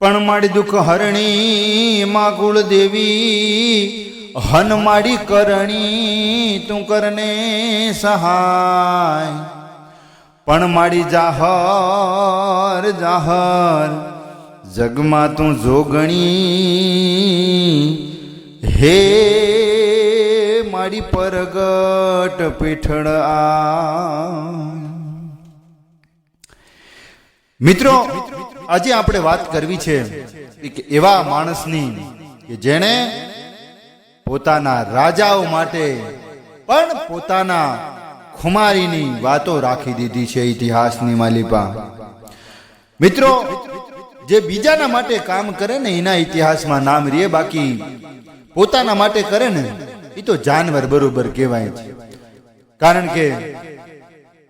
પણ માડી દુઃખ હરણી, માં કુળદેવી હન માડી કરણી, તું કરને સહાય. પણ માડી જાહર જાહર, જગમાં તું જોગણી. હે માડી પરગટ પીઠળ આ મિત્રો, આજે આપણે વાત કરવી છે એક એવા માણસની કે જેણે પોતાના રાજાઓ માટે પણ પોતાના ખુમારીની વાતો રાખી દીધી છે ઇતિહાસની માલિપા. મિત્રો, જે બીજાના માટે કામ કરે ને એના ઇતિહાસમાં નામ રે બાકી પોતાના માટે કરે ને એ તો જાનવર બરોબર કહેવાય છે. કારણ કે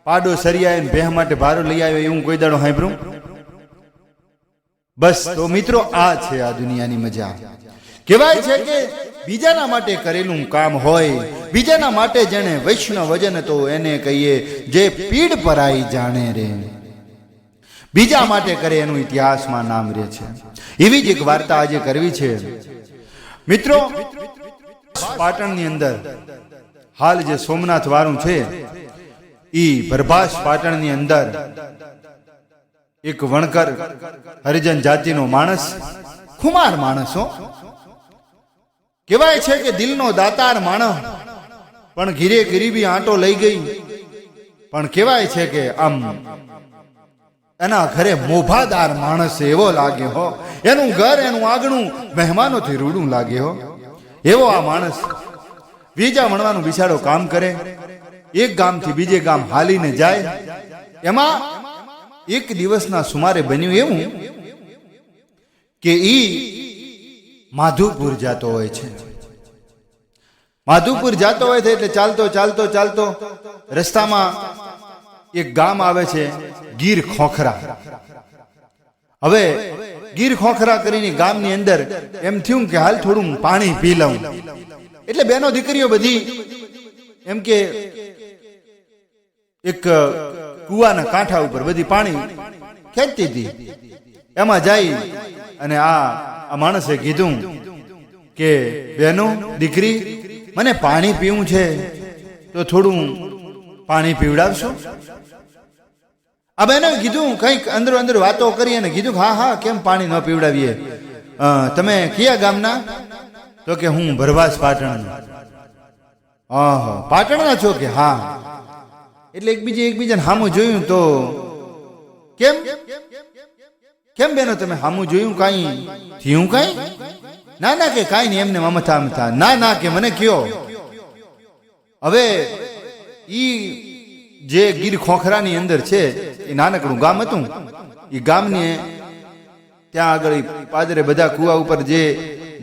પાડો સરિયા ભેહ માટે ભારો લઈ આવ્યો, એવું કોઈ દાડો સાંભળ્યું? બસ, તો મિત્રો, આ છે આ દુનિયાની મજા. કહેવાય છે કે બીજાના માટે કરેલું કામ હોય, બીજાના માટે જેને વૈષ્ણવ વજન તો એને કહીએ જે પીડ પરાઈ જાણે રે. બીજા માટે કરે એનું ઇતિહાસમાં નામ રહે છે. એવી જ એક વાર્તા આજે કરવી છે. મિત્રો, પાટણની અંદર હાલ જે સોમનાથ વાળું છે, ઈ પ્રભાસ પાટણની અંદર એક વણકર હરિજન જાતિનો માણસ, ખુમાર માણસ. હો કહેવાય છે કે દિલનો દાતાર માણસ પણ ઘીરે ગરીબી આંટો લઈ ગઈ. પણ કહેવાય છે કે આમ એના ઘરે મોભાદાર માણસ એવો લાગે હો. એનું ઘર, એનું આગણું મહેમાનોથી રૂડું લાગે હો. એવો આ માણસ બીજા વણવાનું બિચારો કામ કરે. એક ગામથી બીજે ગામ હાલીને જાય. એમાં એક દિવસના સુમારે બન્યું એવું કે ઈ માધુપુર જતો હોય છે. માધુપુર જતો હોય છે એટલે ચાલતો ચાલતો ચાલતો રસ્તામાં એક ગામ આવે છે, ગીર ખોખરા. હવે ગીર ખોખરા કરીને ગામની અંદર એમ થયું કે હાલ થોડું પાણી પી લઉં. એટલે બેનો દીકરીઓ બધી એમ કે એક કુવાના કાંઠા ઉપર બધી પાણી ખેંચતી હતી. એમાં જાય અને આ આ માણસે કીધું કે, બેનો, દીકરી, મને પાણી પીવું છે, તો થોડું પાણી પીવડાવશો? આ બેને કીધું, કંઈક અંદર અંદર વાતો કરી અને કીધું હા હા, કેમ પાણી ન પીવડાવીએ? તમે કયા ગામના? તો કે, હું ભરવાસ પાટણ પાટણના છો કે? હા. એટલે એકબીજે એકબીજાને સામું જોયું તો કેમ? કેમ બેનો તમે હામું જોયું કાંઈ? થયું કાંઈ? ના ના કે કાંઈ નહીં, એમને મમથા અમથા ના ના કે મને કયો. હવે ઈ જે ગીર ખોખરાની અંદર છે, એ નાનકડું ગામ હતું. એ ગામની ત્યાં આગળ પાદરે બધા કુવા ઉપર જે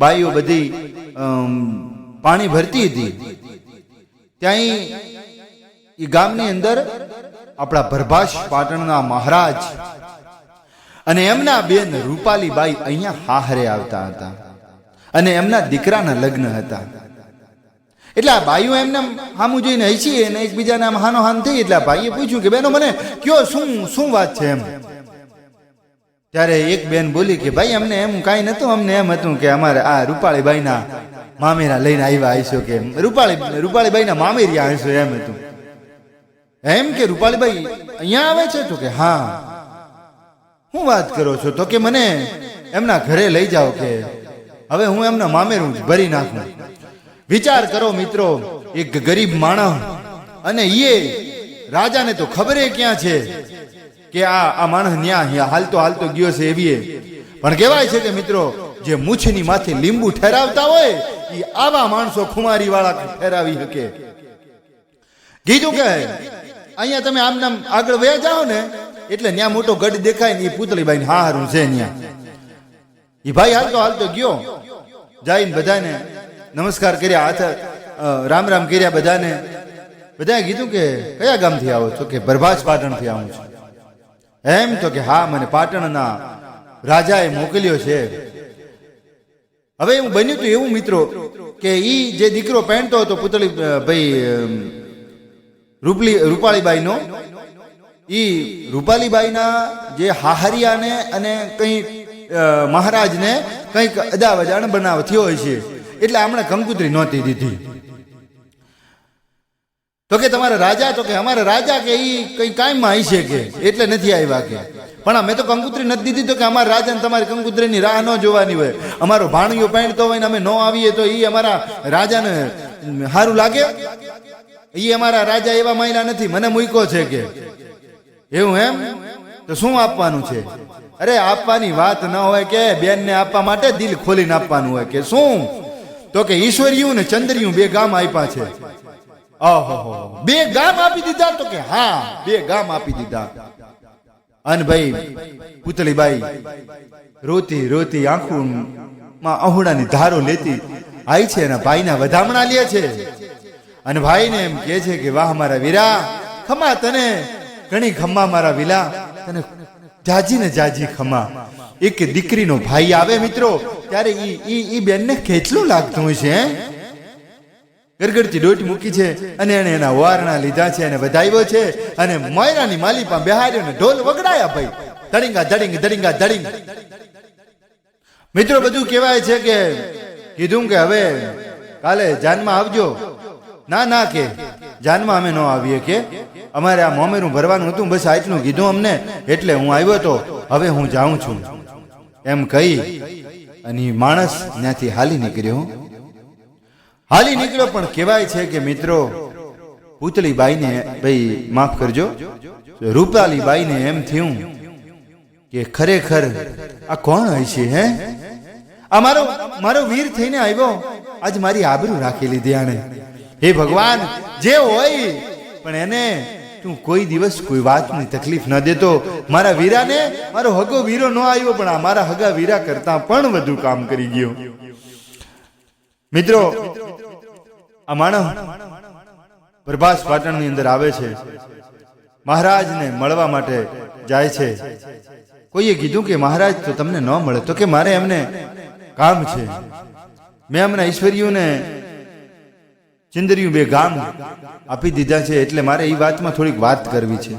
બાઈઓ બધી પાણી ભરતી હતી. ત્યાં એ ગામની અંદર આપણા ભરભાસ પાટણના મહારાજ અને એમના બેન રૂપાલીબાઈ અહીંયા હાહરે આવતા હતા. અને એમના દીકરાના લગ્ન હતા. એટલે આ ભાઈઓ એમને સામું જોઈને હસીએ અને એકબીજાને હાનો હાન થઈ એટલે ભાઈએ પૂછ્યું કે, બેનો, મને કયો શું શું વાત છે એમ? ત્યારે એક બેન બોલી કે, ભાઈ, અમને એમ કાંઈ નતું અમને એમ હતું કે અમારે આ રૂપાળીબાઈના મામેરા લઈને આવ્યા હશો કે રૂપાળી રૂપાળીબાઈના મામેરિયા હશો એમ હતું. એમ કે રૂપાલીભાઈ અહીંયા આવે છે તો કે હા. હું વાત કરો છો તો કે મને એમના ઘરે લઈ જાઓ કે. હવે હું એમના મામેરું જ ભરી નાખું. વિચાર કરો મિત્રો, એક ગરીબ માણસ અને ઈએ રાજાને તો ખબર ક્યાં છે કે આ આ માણસ ન્યા હાલતો હાલતો ગયો છે એવીએ. પણ કહેવાય છે કે મિત્રો, જે મૂછની માથે લીંબુ ઠેરાવતા હોય એ આવા માણસો ખુમારી વાળા ઠેરાવી શકે. કીધું કે અહીંયા તમે આમ નામ આગળ વયા જાઓ ને, એટલે ત્યાં મોટો ગઢ દેખાય ને એ પૂતળીબાઈ હા હારું છે ત્યાં એ ભાઈ હાલતો હાલતો ગયો. જઈને બધાને નમસ્કાર કર્યા, હાથ રામ રામ કર્યા બધાને. બધાએ કીધું કે, કયા ગામથી આવો છો? કે ભરભાસ પાટણથી આવું છું. એમ તો કે હા, મને પાટણના રાજાએ મોકલ્યો છે. હવે એવું બન્યું હતું એવું મિત્રો કે ઈ જે દીકરો પહેણતો હતો પુતળી ભાઈ રૂપલી, રૂપાળીબાઈનો એ રૂપાલીબાઈના જે હાહરિયાને અને કંઈ મહારાજને કંઈક અદાવજાણ બનાવ થયો હોય છે, એટલે આમણે કંકુતરી નહોતી દીધી. તો કે તમારા રાજા, તો કે અમારા રાજા કે એ કઈ કાયમમાં છે કે એટલે નથી આવ્યા કે. પણ અમે તો કંકુતરી નથી દીધી, તો કે અમારા રાજાને તમારી કંકુતરીની રાહ ન જોવાની હોય. અમારો ભાણિયો પહેણતો હોય ને અમે ન આવીએ તો એ અમારા રાજાને સારું લાગે? ઈ અમારા રાજા એવા મહિના નથી. મને મૂક્યો છે કે. એવું એમ? તો શું આપવાનું છે? અરે આપવાની વાત ન હોય કે બેનને આપવા માટે દિલ ખોલીને આપવાનું હોય કે શું? તો કે ઈશ્વરિયું ને ચંદ્રિયું બે ગામ આપ્યા છે. ઓહો બે ગામ આપી દીધા તો કે હા, બે ગામ આપી દીધા. અન ભાઈ, પુતળીબાઈ, રોતી રોતી માં અહોડાની ધારો લેતી આઈ છે અને ભાઈના વધામણા લે છે. અને ભાઈને એમ કહે છે કે, વાહ, મારા વીરા, ખમા તને, ઘણી ખમા મારા વિલા, તને જાજી ને જાજી ખમા એક દીકરીનો ભાઈ આવે, મિત્રો, ત્યારે ઈ ઈ ઈ બેનને કેટલું લાગતું હોય છે, હે? ગરગડતી દોટ મૂકી છે અને એને એના વારણા લીધા છે અને વધાવ્યો છે અને મોયરાની માલિપા બેહાર્યો ને ઢોલ વગડાયા ભાઈ. ધડિંગા, ધડિંગ ધડિંગા, ધડિંગ. મિત્રો, બધું કહેવાય છે કે, કીધું કે હવે કાલે જાનમાં આવજો. ના ના કે. જાનમાં અમે ન આવીએ કે. અમારે આ મોમેરું ભરવાનું હતું બસ આટલું કીધું અમને. એટલે હું આવ્યો તો હવે હું જાઉં છું. એમ કહી અને માણસ ત્યાંથી હાલી નીકળ્યો. હાલી નીકળ્યો પણ કહેવાય છે કે મિત્રો પૂતળી બાઈને ભાઈ માફ કરજો. રૂપાલી બાઈને એમ થયું કે ખરેખર આ કોણ હોય છે, હે? આ મારો મારો વીર થઈને આવ્યો. આજ મારી આબરૂ રાખી લીધી આણે હે ભગવાન, જે હોય, પણ એને તું કોઈ દિવસ કોઈ વાતની તકલીફ ન દેતો. મારા વીરાને, મારો હગો વીરો ન આવ્યો, પણ આ મારા હગા વીરા કરતા પણ વધુ કામ કરી ગયો. મિત્રો, આ માણસ પ્રભાસ પાટણની અંદર આવે છે. મહારાજને મળવા માટે જાય છે. કોઈએ કીધું કે, મહારાજ, તો તમને ન મળે, તો કે મારે એમને કામ છે. મેં હમણાં ઈશ્વરીઓને ચિંદરિયું બે ગામ આપી દીધા છે એટલે મારે એ વાતમાં થોડીક વાત કરવી છે.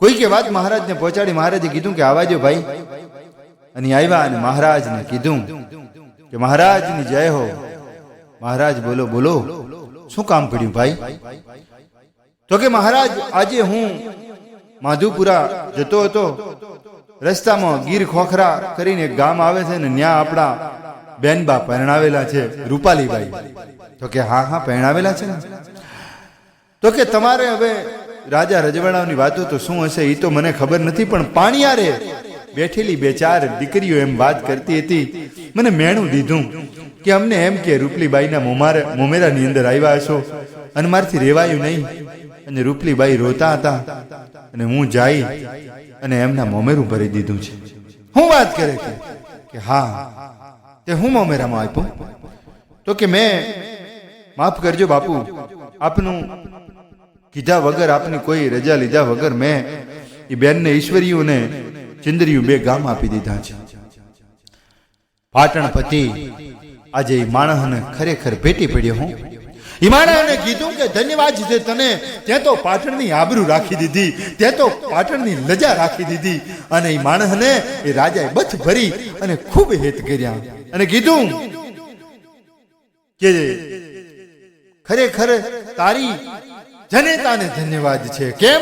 કોઈ કે વાત મહારાજને પહોંચાડી મહારાજે કીધું કે આવાજો ભાઈ. અને આવ્યા અને મહારાજને કીધું કે મહારાજની જય હો. મહારાજ બોલો બોલો, શું કામ પડ્યું ભાઈ? તો કે મહારાજ, આજે હું માધુપુરા જતો હતો. રસ્તામાં ગીર ખોખરા કરીને ગામ આવે છે ને ત્યાં આપણા બેનબા પરણાવેલા છે, રૂપાલીબાઈ. તો કે હા હા, પરણાવેલા છે ને? તો કે તમારે હવે રાજા રજવાડાની વાતો તો શું હશે એ તો મને ખબર નથી, પણ પાણીયારે બેઠેલી બે ચાર દીકરીઓ એમ વાત કરતી હતી, મને મેણું દીધું કે અમને એમ કે રૂપલીબાઈના મોમારે મોમેરાની અંદર આવ્યા હશો અને મારથી રેવાયું નહીં. અને રૂપલીબાઈ રોતા હતા અને હું જઈ અને એમના મોમેરું ભરી દીધું છે. હું વાત કરે કે કે હા તે હું મોમેરામાં આપ્યું તો કે મેં માફ કરજો બાપુ, આપનું કીધા વગર આપની કોઈ રજા લીધા વગર મેં એ બેનને, ઈશ્વરીઓને ચિંદરીયું બે ગામ આપી દીધા છે. પાટણ પતિ આજે માણસને ખરેખર ભેટી પડ્યો હું. માણસને કીધું કે ધન્યવાદ છે તને. તે તો પાટણની આબરૂ રાખી દીધી. તે તો પાટણની લજા રાખી દીધી. અને એ માણસને એ રાજાએ બથ ભરી અને ખૂબ હેત કર્યા. અને કીધું કે ખરેખર તારી જનેતાને ધન્યવાદ છે. કેમ?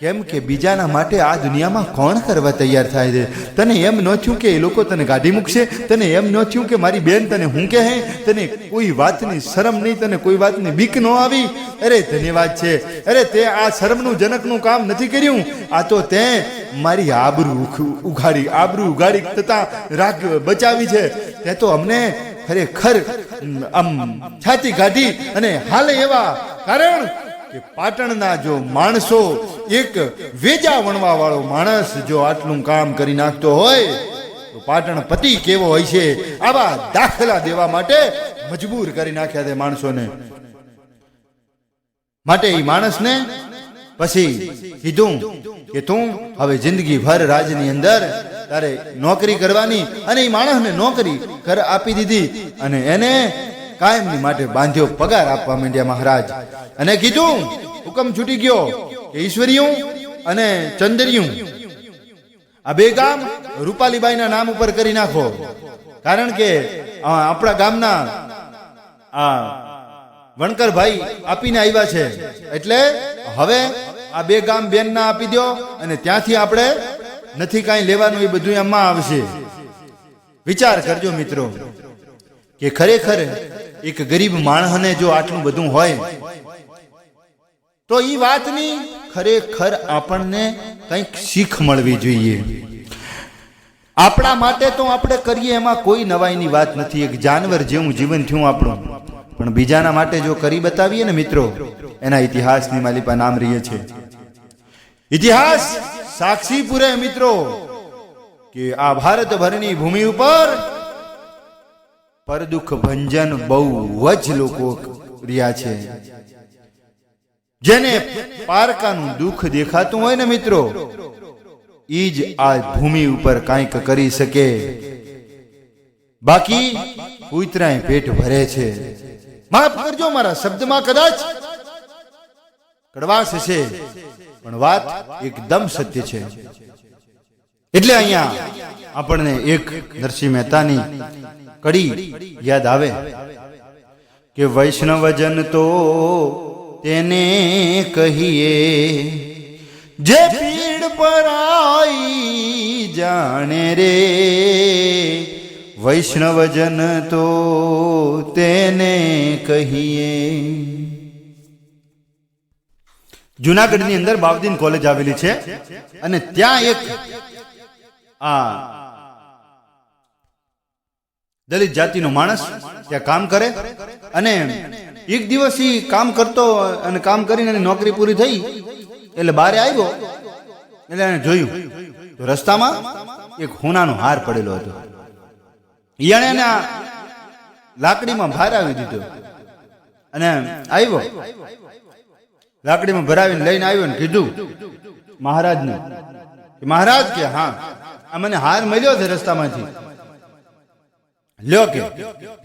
કેમ કે બીજાના માટે આ દુનિયામાં કોણ કરવા તૈયાર થાય છે? તને એમ ન થયું કે એ લોકો તને કાઢી મૂકશે? તને એમ ન થયું કે મારી બેન તને હું? કહે તને કોઈ વાતની શરમ નહીં, તને કોઈ વાતની બીક ન આવી? અરે, ધન્યવાદ છે. અરે, તે આ શરમનું, જનકનું કામ નથી કર્યું. આ તો તે મારી આબરૂ ઉઘાડી આબરૂ ઉઘાડી તથા રાખ બચાવી છે. તે તો અમને ખરેખર આમ છાતી કાઢી અને હાલે એવા કારણ કે પાટણના જો માણસો એક વેજા વણવા વાળો માણસ જો આટલું કામ કરી નાખતો હોય, તો પાટણ પતિ કેવો હોય છે, આવા દાખલા દેવા માટે મજબૂર કરી નાખ્યા તે માણસોને. માટે એ માણસને પછી કીધું કે તું હવે જિંદગી ભર રાજની અંદર તારે નોકરી કરવાની, અને એ માણસને નોકરી કર આપી દીધી, અને એને કાયમની માટે બાંધ્યો પગાર આપવા માંડ્યા મહારાજ. અને કીધું, હુકમ છૂટી ગયો કે ઈશ્વરિયું અને ચંદરિયું. આ બે ગામ રૂપાલીબાઈના નામ ઉપર કરી નાખો. કારણ કે આપણા ગામના આ વણકરભાઈ આપીને આવ્યા છે. એટલે હવે આ બે ગામ બેનના આપી દો અને ત્યાંથી આપણે નથી કાંઈ લેવાનું એ બધું એમાં આવશે. વિચાર કરજો મિત્રો, કે ખરેખર એક ગરીબ માણસને જો આટલું બધું હોય, તો એ વાતની ખરેખર આપણને કંઈક શીખ મળવી જોઈએ. આપણા માટે તો આપણે કરીએ એમાં કોઈ નવાઈની વાત નથી. એક જાનવર જેવું જીવન થયું આપણું. પણ બીજાના માટે જો કરી બતાવીએ ને મિત્રો, એના ઇતિહાસની માલિપા નામ રહીએ છે. ઇતિહાસ સાક્ષી પૂરે મિત્રો, કે આ ભારત ભરની ભૂમિ ઉપર પરદુખ ભંજન બહુ જ લોકો રહ્યા છે. જેને પારકાનું દુઃખ દેખાતું હોય ને મિત્રો ઈ જ આ ભૂમિ ઉપર કાંઈક કરી શકે. બાકી ઉતરાય પેટ ભરે છે. માફ કરજો મારા શબ્દમાં કદાચ કડવાશ છે, પણ વાત એકદમ સત્ય છે. એટલે અહીંયા આપણને એક નરસિંહ મહેતાની કડી યાદ આવે કે વૈષ્ણવજન તો તેને કહીએ, જે પીડ પર આઈ જાણે રે. વૈષ્ણવજન તો તેને કહીએ. જુનાગઢની અંદર બાવદીન કોલેજ આવેલી છે અને ત્યાં એક આ દલિત જાતિનો માણસ ત્યાં કામ કરે અને એક દિવસ એ કામ કરતો અને કામ કરીને એની નોકરી પૂરી થઈ, એટલે બારે આવ્યો, એટલે એને જોયું. તો રસ્તામાં એક હોનાનો હાર પડેલો હતો. એણે એને લાકડીમાં લાકડીમાં ભારાવી દીધો અને આવ્યો. લાકડીમાં ભરાવીને લઈને આવ્યો ને કીધું, મહારાજને. મહારાજ કે, હા, આ મને હાર મળ્યો છે રસ્તામાંથી. લ્યો કે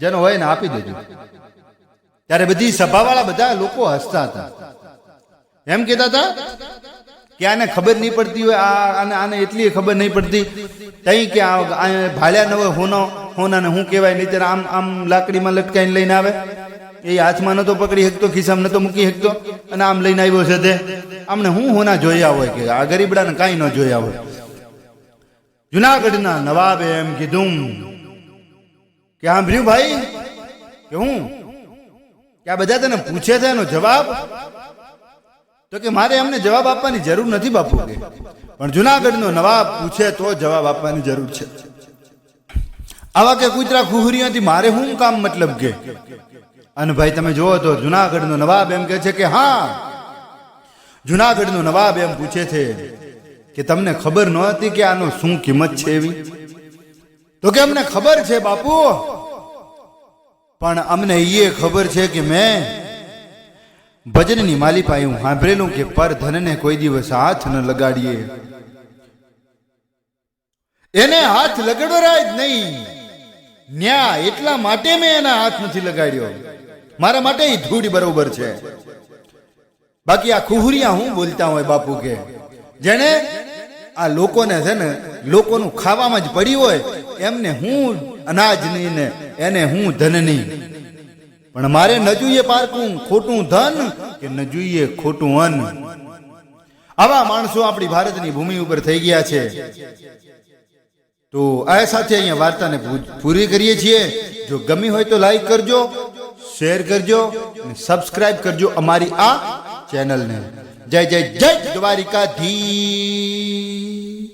જેનો હોય ને આપી દેજો. ત્યારે બધી સભાવાળા બધા લોકો હસતા હતા. એમ કહેતા હતા કે આને ખબર નહીં પડતી હોય, આ આને આને એટલી ખબર નહીં પડતી. તઈ કે ભાલ્યા ન હોય, હોનો હોનાને હું કહેવાય? નહીં આમ આમ લાકડીમાં લટકાઈને લઈને આવે. એ હાથમાં નતો પકડી શકતો, ખિસ્સામાં નતો મૂકી શકતો, અને આમ લઈને આવ્યો છે તે આમને હું હોના જોયા હોય કે આ ગરીબડાને કાંઈ ન જોયા હોય. જુનાગઢના નવાબે એમ કીધું કે સાંભળ્યું ભાઈ, કે હું? કે આ બધા તને પૂછે છે એનો જવાબ? તો કે મારે એમને જવાબ આપવાની જરૂર નથી બાપુ કે. પણ જુનાગઢનો નવાબ પૂછે તો જવાબ આપવાની જરૂર છે. આવા કે કૂતરા ખુહરીયાથી મારે શું કામ મતલબ કે? અને ભાઈ, તમે જુઓ તો જુનાગઢનો નવાબ એમ કહે છે કે હા, જુનાગઢનો નવાબ એમ પૂછે છે કે તમને ખબર નહોતી કે આનો શું કિંમત છે એવી? તો કે અમને ખબર છે બાપુ. પણ અમને એ ખબર છે કે મેં ભજનની માલિપા હું સાંભળેલું કે પર ધનને કોઈ દિવસ હાથ ન લગાડીએ. એને હાથ લગાડવરાય જ નહીં. ન્યા એટલા માટે મેં એના હાથ નથી લગાડ્યો. મારા માટે એ ધૂળ બરોબર છે. બાકી આ ખુહરિયા હું બોલતા હોય બાપુ કે? જેને આ લોકોને છે ને, લોકોનું ખાવામાં જ પડી હોય એમને હું અનાજ નહીં ને એને હું ધન નહીં પણ મારે ન જોઈએ પારકું ખોટું ધન કે ન જોઈએ ખોટું અન્ન? આવા માણસો આપણી ભારતની ભૂમિ ઉપર થઈ ગયા છે. તો આ સાથે અહીંયા વાર્તાને પૂરી કરીએ છીએ. જો ગમી હોય તો લાઈક કરજો શેર કરજો, અને સબસ્ક્રાઇબ કરજો અમારી આ ચેનલને જય જય જય દ્વારિકાધીશ.